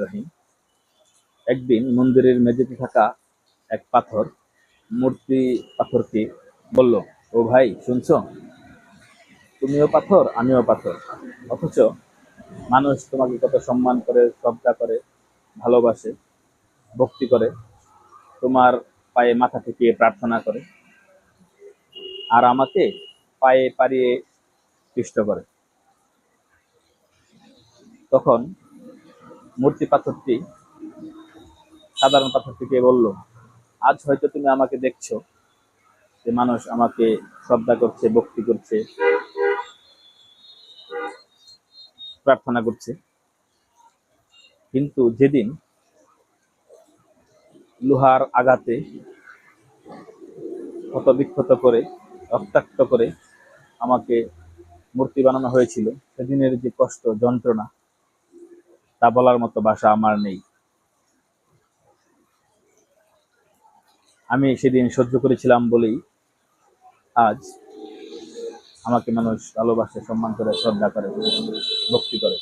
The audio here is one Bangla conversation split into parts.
রহিম। একদিন মন্দিরের মেঝেতে থাকা এক পাথর, মূর্তি পাথরকে বলল, ও ভাই, শুনছ? তুমিও পাথর, আমিও পাথর। অথচ মানুষ তোমাকে কত সম্মান করে, শ্রদ্ধা করে, ভালোবাসে, ভক্তি করে, তোমার পায়ে মাথা ঠেকিয়ে প্রার্থনা করে, আর আমাকে পায়ে পাড়িয়ে পিষ্ট করে। তখন মূর্তি পাথরটি, সাধারণ পাথরটিকে বলল, আজ হয়তো তুমি আমাকে দেখছ যে মানুষ আমাকে শ্রদ্ধা করছে, ভক্তি করছে, প্রার্থনা করছে। কিন্তু যেদিন লোহার আঘাতে ক্ষতবিক্ষত করে, রক্তাক্ত করে আমাকে মূর্তি বানানো হয়েছিল, সেদিনের যে কষ্ট, যন্ত্রণা তা বলার মতো ভাষা আমার নেই। আমি সেদিন সহ্য করেছিলাম বলেই আজ আমাকে মানুষ ভালোবাসে, সম্মান করে, শ্রদ্ধা করে, ভক্তি করে।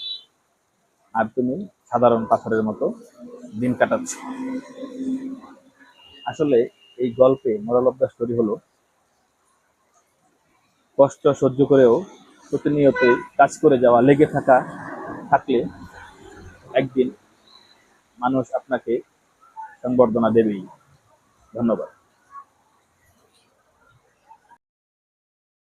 আর তুমি সাধারণ পাথরের মতো দিন কাটাচ্ছ। আসলে এই গল্পে মোরাল অফ দ্য স্টোরি হলো, কষ্ট সহ্য করেও প্রতিনিয়ত কাজ করে যাওয়া, লেগে থাকা, থাকলে একদিন মানুষ আপনাকে সংবর্ধনা দেবেই। ধন্যবাদ।